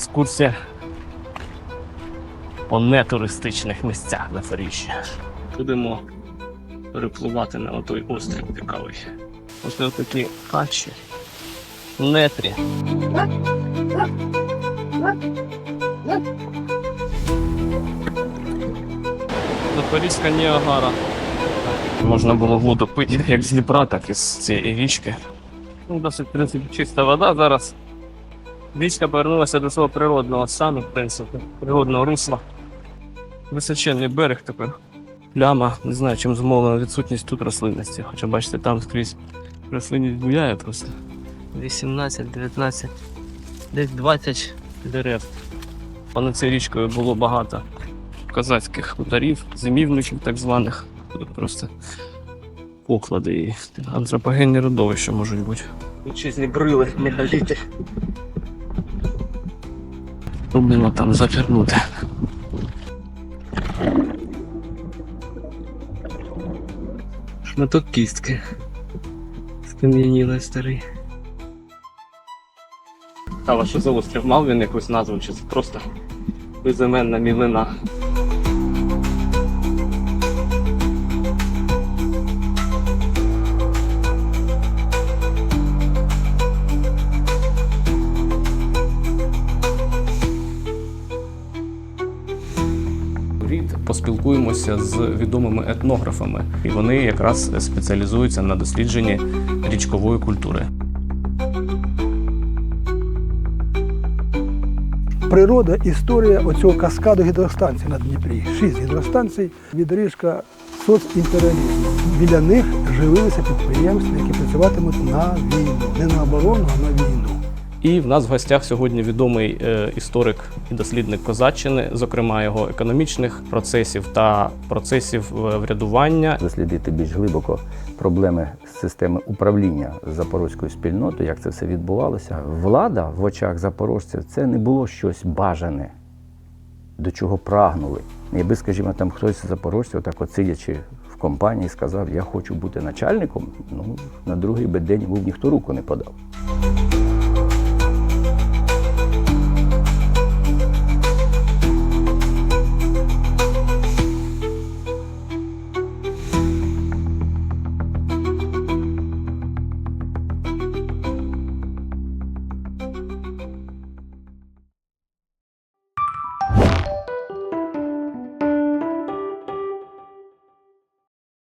екскурсія по нетуристичних місцях Запоріжжя. Будемо перепливати на отой острів цікавий. Ось такі хащі. Нетрі. Запорізька Ніагара. Можна було воду пити як з Дніпра, так і з цієї річки. Ну, досить, в принципі, чиста вода зараз. Річка повернулася до свого природного стану, в принципі, природного русла. Височенний берег тепер. Пляма, не знаю, чим зумовлена відсутність тут рослинності. Хоча бачите, там скрізь рослинність буяє просто. 18, 19, десь 20 дерев. Понад цією річкою було багато козацьких хуторів, зимівників так званих. Тут просто поклади і антропогенні родовища можуть бути. Вітчизні брили, мегаліти. Пробуємо там завернути. Шматок кістки. Скам'яніли старий. А що за острів мав він якусь назву, чи це просто безіменна мілина? Рід поспілкуємося з відомими етнографами, і вони якраз спеціалізуються на дослідженні річкової культури. Природа, історія оцього каскаду гідростанцій на Дніпрі. Шість гідростанцій від рижка соцімперіалізму. Біля них живилися підприємства, які працюватимуть на війну. Не на оборону, а на війну. І в нас в гостях сьогодні відомий е, історик і дослідник Козаччини, зокрема його економічних процесів та процесів е, врядування. дослідити більш глибоко проблеми системи управління запорозькою спільнотою, як це все відбувалося. Влада в очах запорожців це не було щось бажане, до чого прагнули. Якби, скажімо, там хтось з запорожців, так от сидячи в компанії, сказав, я хочу бути начальником, ну на другий би день йому б ніхто руку не подав.